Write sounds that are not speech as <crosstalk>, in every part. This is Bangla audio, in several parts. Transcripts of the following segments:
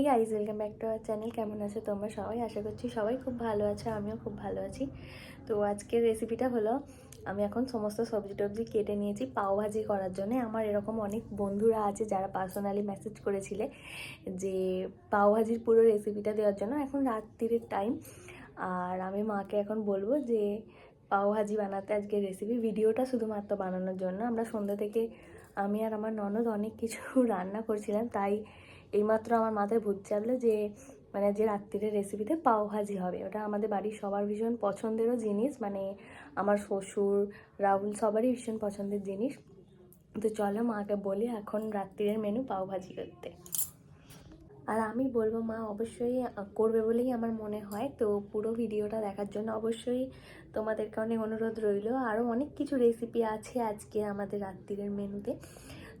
Hey guys welcome back to our channel কেমন আছো তোমরা সবাই? আশা করছি সবাই খুব ভালো আছো, আমিও খুব ভালো আছি। তো আজকের রেসিপিটা হলো, আমি এখন সমস্ত সবজি টবজি কেটে নিয়েছি পাওভাজি করার জন্য। আমার এরকম অনেক বন্ধুরা আছে যারা পার্সোনালি মেসেজ করেছিলে যে পাওভাজির পুরো রেসিপিটা দেওয়ার জন্য। এখন রাত্রির টাইম আর আমি মাকে এখন বলব যে পাওভাজি বানাতে আজকে রেসিপি ভিডিওটা শুধুমাত্র বানানোর জন্য। আমরা সন্ধ্যা থেকে আমি আর আমার ননদ অনেক কিছু <laughs> রান্না করছিলাম, তাই এইমাত্র আমার মাথায় ভূত চাপলো যে মানে যে রাত্রিরের রেসিপিতে পাও ভাজি হবে। ওটা আমাদের বাড়ির সবার ভীষণ পছন্দেরও জিনিস মানে আমার শ্বশুর, রাহুল সবারই ভীষণ পছন্দের জিনিস। তো চলো মাকে বলি এখন রাত্রিরের মেনু পাও ভাজি করতে। আর আমি বলব, মা অবশ্যই করবে বলেই আমার মনে হয়। তো পুরো ভিডিওটা দেখার জন্য অবশ্যই তোমাদেরকে অনেক অনুরোধ রইল। আরও অনেক কিছু রেসিপি আছে আজকে আমাদের রাত্রিরের মেনুতে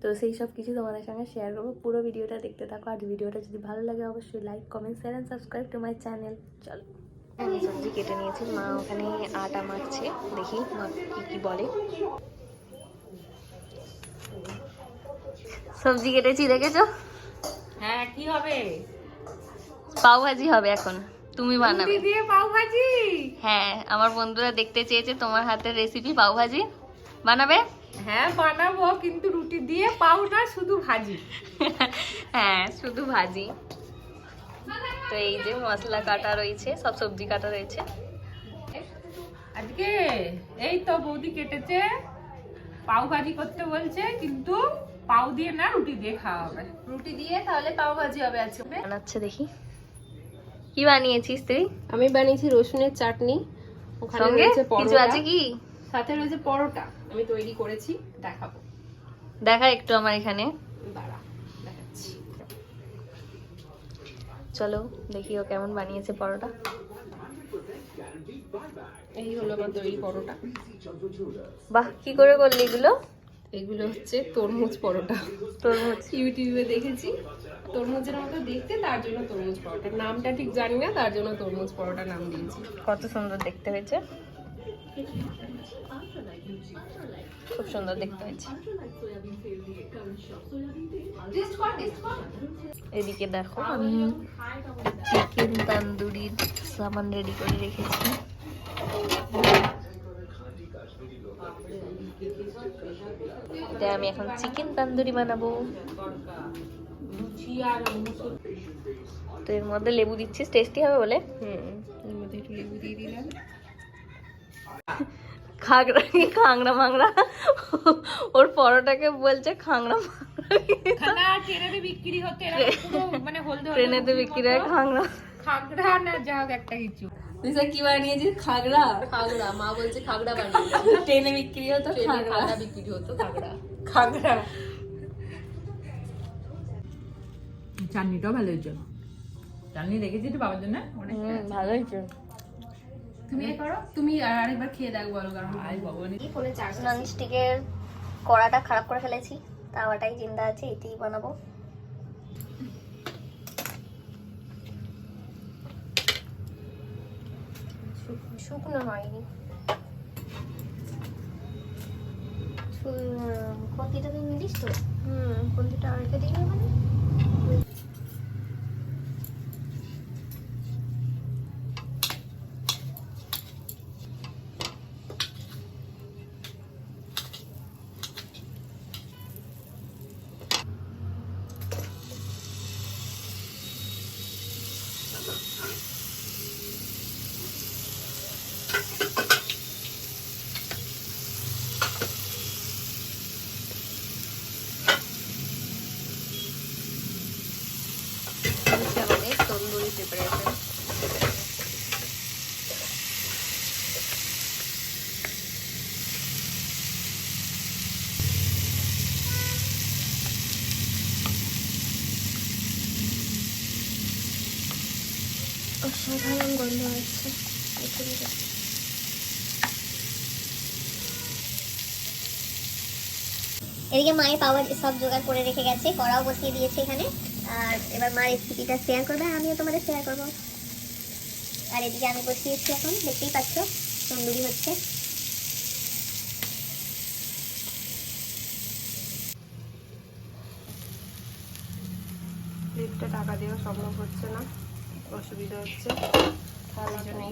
তো সেই সব কিছু তোমাদের সঙ্গে শেয়ার করব। পুরো ভিডিওটা দেখতে থাকো। আর ভিডিওটা যদি ভালো লাগে অবশ্যই like comment share and subscribe to my channel চলো। আমি সবজি কেটে নিয়েছি। মা ওখানে আটা মাখছে। দেখি মা কি কি বলে। সবজি কেটেছি দেখেছ? হ্যাঁ কি হবে? পাও ভাজি হবে এখন। তুমি বানাবে। দিয়ে পাও ভাজি? হ্যাঁ আমার বন্ধুরা দেখতে চেয়েছে তোমার হাতের রেসিপি পাও ভাজি। বানাবে? হ্যাঁ বানাবো কিন্তু রুটি দিয়ে পাও না শুধু ভাজি। হ্যাঁ শুধু ভাজি। তো এই যে মশলা কাটা রয়েছে সব সবজি কাটা রয়েছে। আজকে এই তো বৌদি কেটেছে পাও ভাজি করতে বলছে কিন্তু পাও দিয়ে না রুটি দিয়ে খাওয়া হবে। রুটি দিয়ে তাহলে পাও ভাজি হবে আজকে বানাচ্ছে দেখি। কি বানিয়েছিস তুই? আমি বানিয়েছি রসুনের চাটনি ওখানে রয়েছে কিছু পরোটা। আছে কি? সাথে রয়েছে পরোটা। আমি তৈরি করেছি দেখাবো। দেখা একটু আমার এখানে। দাঁড়া দেখাচ্ছি। চলো দেখি ও কেমন বানিয়েছে পরোটা। এই হলো আমার তৈরি পরোটা। বাহ কি করে করলি এগুলো? এগুলো হচ্ছে তরমুজ পরোটা। তরমুজ। ইউটিউবে দেখেছি। তরমুজের মতো দেখতে তার জন্য তরমুজ পরোটা। নামটা ঠিক জানি না তার জন্য তরমুজ পরোটা নাম দিয়েছি। কত সুন্দর দেখতে হয়েছে। খুব সুন্দর দেখতে হয়েছে। এদিকে দেখো আমি চিকেন তান্দুরির সামান রেডি করে রেখেছি। এটা আমি এখন চিকেন তান্দুরি বানাবো। লুচি আর মুসুর তো এর মধ্যে লেবু দিচ্ছিস টেস্টি হবে বলে? হুম এর মধ্যে একটু লেবু দিয়ে দিলাম। খাগড়া কি খাংড়া মাংড়া ওর পরোটাকে বলছে খাংড়া মাংড়া ট্রেনেতে বিক্রি হতে মানে হলদে হলদে ট্রেনেতে বিক্রি হয় খাংড়া খাগড়া। না যা একটা কিছু। তুই কি বানিয়েছিস খাগড়া? খাগড়া মা বলছে খাগড়া বানিয়ে ট্রেনে বিক্রি হতো খাগড়া? বিক্রি হতো খাগড়া। খাগড়া। চাটনিটাও ভালো হয়েছে। চাটনি রেখেছি তো বাবার জন্য? অনেক ভালো হয়েছে। তুমি এ করো তুমি আর আরেকবার খেয়ে দেখো বলো কারণ আই ভগবান। ফোনে চার্জ ননস্টিকের কড়াটা খারাপ করে ফেলেছি তাওয়াটাই জিন্দা আছে এতেই বানাবো। শুকনো হয়নি। কন্তিটা তুই নিলিস তো? হুম কন্তিটা রেখে দিই মানে আমাদের তন্দুরি প্রিপারেশন অসাধারণ গন্ধ হচ্ছে এদিকে মায়ের পাওয়ার সব জোগাড় করে রেখে গেছে, কড়াও বসিয়ে দিয়েছে এখানে। আর এবার মা রেসিপিটা শেয়ার করবে, আমিও তোমাদের শেয়ার করব। আর এদিকে আমি বসিয়েছি এখন, দেখতেই পাচ্ছ, তন্দুরি হচ্ছে। এটা ঢাকা সম্ভব হচ্ছে না। অসুবিধা হচ্ছে।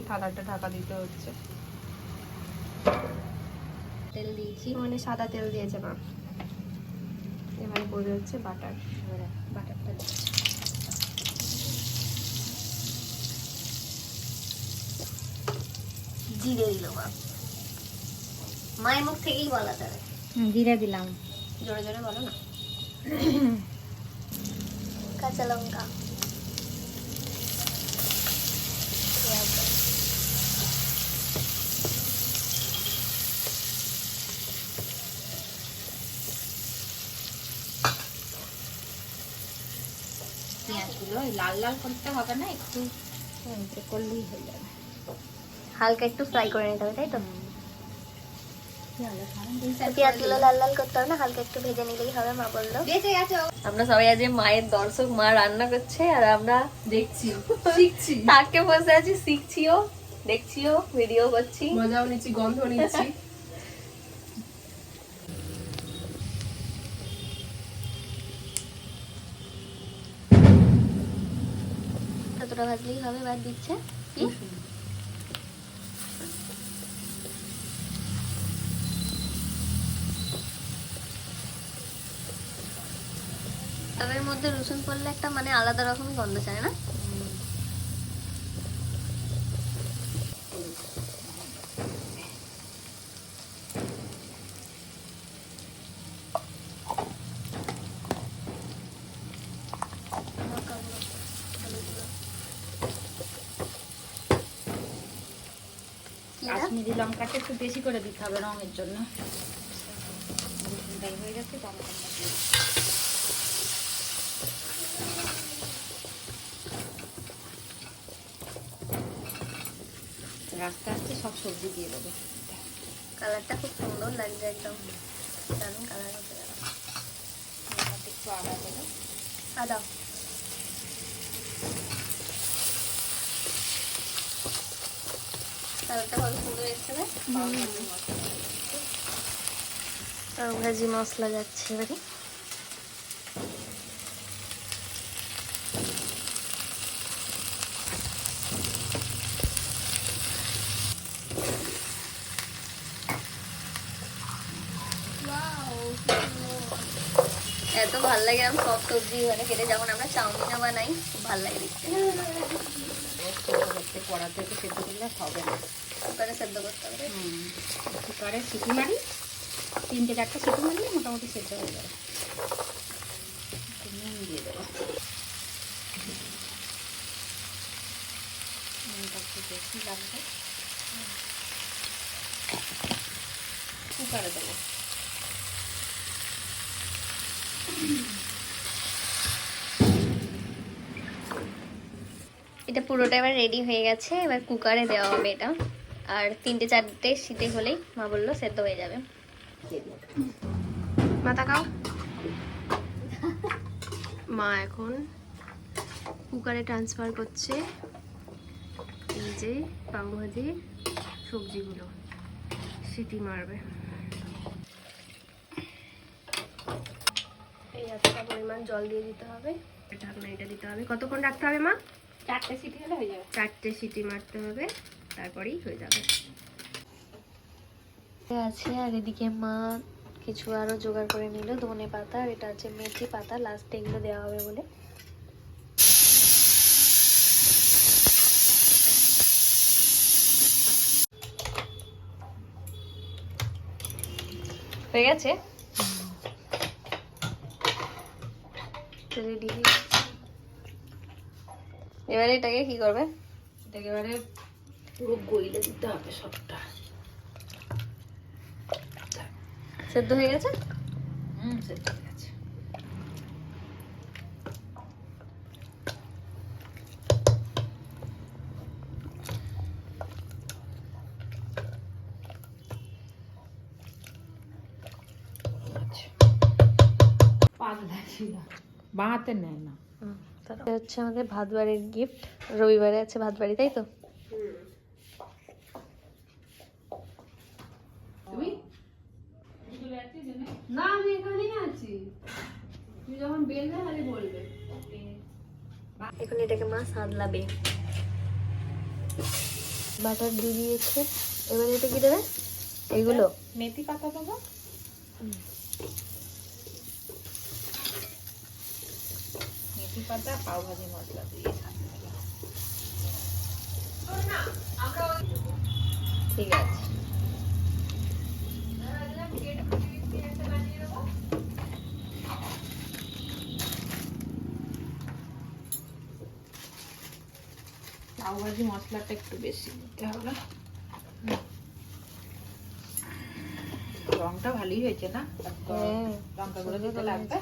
থালাটা ঢাকা দিতে হচ্ছে। তেল দিয়েছি। মানে সাদা তেল দিয়েছে মা। এবারে পড়ে হচ্ছে বাটার। বাটারটা জিরে দিল মা। মায়ের মুখ থেকেই বলা যাবে। জিরে দিলাম। জোরে জোরে বলো না। কাঁচা লঙ্কা। পেঁয়াজগুলো লাল লাল করতে হবে না একটু করলেই হয়ে যাবে। হালকা একটু ফ্রাই করে নিতে হবে তাই তো? পেঁয়াজগুলো লাল লাল করতে হবে না হালকা একটু ভেজে নিলেই হবে মা বলল। আমরা সবাই আজ মায়ের দর্শক মা রান্না করছে আর আমরা দেখছি। শিখছি। তাকে বসে আছি শিখছিও দেখছিও ভিডিও করছি। মজাও নিচ্ছি গন্ধ নিচ্ছি। ভাজলেই হবে বাদ দিচ্ছে। কি? তবে এর মধ্যে রসুন পড়লে একটা মানে আলাদা রকমই গন্ধ চায় না? কি লঙ্কাটা একটু বেশি করে দিতে হবে রঙের জন্য। হয়ে গেছে। আস্তে আস্তে সব সবজি দিয়ে দেবো। কালারটা খুব সুন্দর লাগছে একদম। দারুণ কালার হতে গেল একটু আদা দেবো। আদা। কালারটা কত সুন্দর এসছে পাও ভাজি মশলা যাচ্ছে এবারে। এত ভালো লাগে আমি সব সবজি মানে কেটে। যখন আমরা চাউমিনও বানাই খুব ভালো লাগে দেখতে। করতে কড়া থেকে সেদ্ধ করলে হবে না। কুকারে সেদ্ধ করতে হবে। হুম। কুকারে সিটি মারি তিনটে চারটে সিটি মারলে মোটামুটি সেদ্ধ হয়ে যাবে। নুন দিয়ে দেবো। নুনটা একটু বেশি লাগবে। কুকারে দেবো। পুরোটা এবার রেডি হয়ে গেছে। এবার কুকারে দেওয়া হবে এটা। আর তিনটে চারটে শীতে হলেই মা বলল সেদ্ধ হয়ে যাবে। মা তাকাও। মা এখন কুকারে ট্রান্সফার করছে এই যে পাও ভাজির সবজিগুলো। সিটি মারবে। এই এতটা পরিমাণ জল দিয়ে দিতে হবে। এটা ঢাকনা এটা দিতে হবে। কতক্ষণ রাখতে হবে মা? চারটে সিটি হলে হয়ে যাবে। চারটে সিটি মারতে হবে তারপরেই হয়ে যাবে। আছে আর এদিকে মা কিছু আরও জোগাড় করে নিল ধনে পাতা আর এটা হচ্ছে মেথি পাতা লাস্টে এগুলো দেওয়া হবে বলে। হয়ে গেছে? রেডি এবারে এটাকে কি করবে? এটাকে এবারে পুরো গইলে দিতে হবে সবটা। সেদ্ধ হয়ে গেছে? হুম সেটা ঠিক আছে পাগলা ছিল বাঁহাতে নেয় না। এটা হচ্ছে আমাদের ভাত বাড়ির গিফট রবিবারে আছে ভাত বাড়ি তাই তো? তুমি? না আমি এখানেই আছি। তুমি যখন বেলবে খালি বলবে। এখন এটাকে মা সাদলাবে। বাটার দিয়েছে। এবার এটা কি দেবে? এইগুলো মেথি পাতা দেবো? মেথি পাতা পাও ভাজি মশলা দিয়ে ঠিক আছে। পাও ভাজি মশলাটা একটু বেশি দিতে হবে। রংটা ভালোই হয়েছে না? হ্যাঁ। লঙ্কা গুঁড়ো দিতে লাগবে?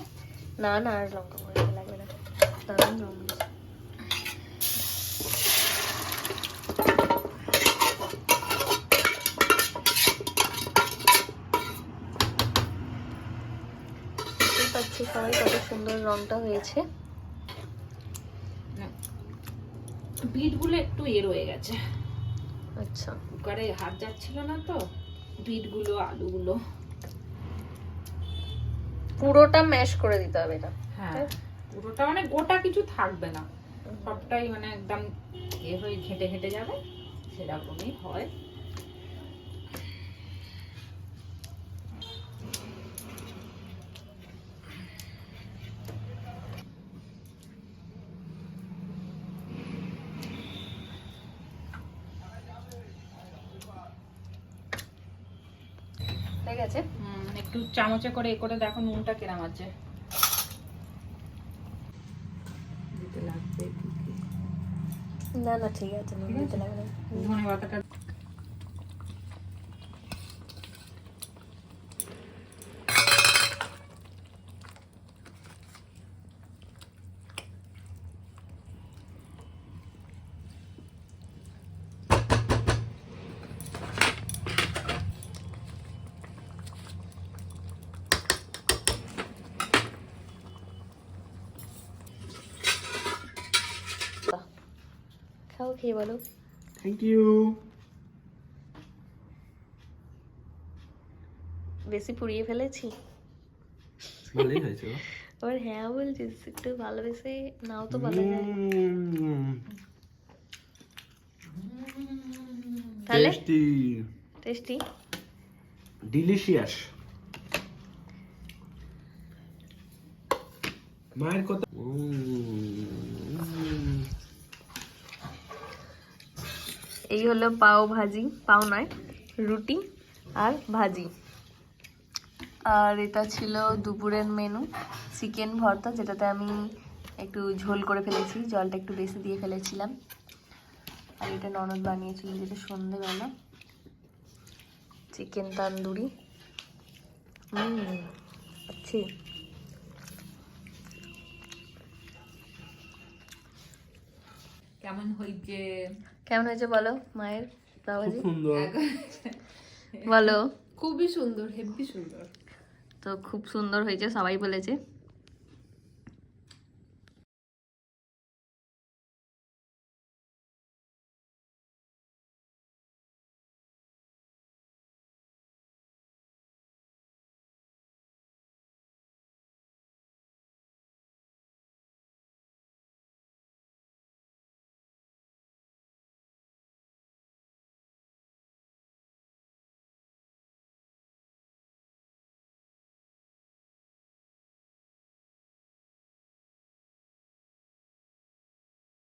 না না আর লঙ্কা হয়েছে। দেখতেই পাচ্ছি সবাই কত সুন্দর রংটা হয়েছে বিটগুলো একটু এ রয়ে গেছে। আচ্ছা। কুকারে হাত যাচ্ছিল না তো বিটগুলো আলুগুলো। পুরোটা ম্যাশ করে দিতে হবে এটা। হ্যাঁ। পুরোটা মানে গোটা কিছু থাকবে না। সবটাই মানে একদম এ হয়ে ঘেটে ঘেটে যাবে, সেরকমই হয়। ঠিক আছে একটু চামচে করে এ করে দেখো নুনটা কেরাম আছে দিতে লাগবে কি কি। না না ঠিক আছে খাও খেয়ে বলো। থ্যাংক ইউ বেশি পুড়িয়ে ফেলেছি? ভালোই হয়েছে <laughs> হ্যাঁ বলছিস একটু ভালোবেসে নাও তো বলা যায় তাহলে? Tasty delicious. মায়ের কথা উম, এই হলো পাও ভাজি, পাও নয়, রুটি আর ভাজি। আর এটা ছিল দুপুরের মেনু চিকেন ভর্তা, যেটাতে আমি একটু ঝোল করে ফেলেছি, জলটা একটু বেশি দিয়ে ফেলেছিলাম। আর এটা ননদ বানিয়েছিল যেটা সন্ধেবেলা। চিকেন তান্দুরি। আচ্ছা। কেমন হয়েছে কেমন হয়েছে বলো মায়ের বাবাজি? সুন্দর। বলো। খুবই সুন্দর হেভি সুন্দর। তো খুব সুন্দর হয়েছে সবাই বলেছে।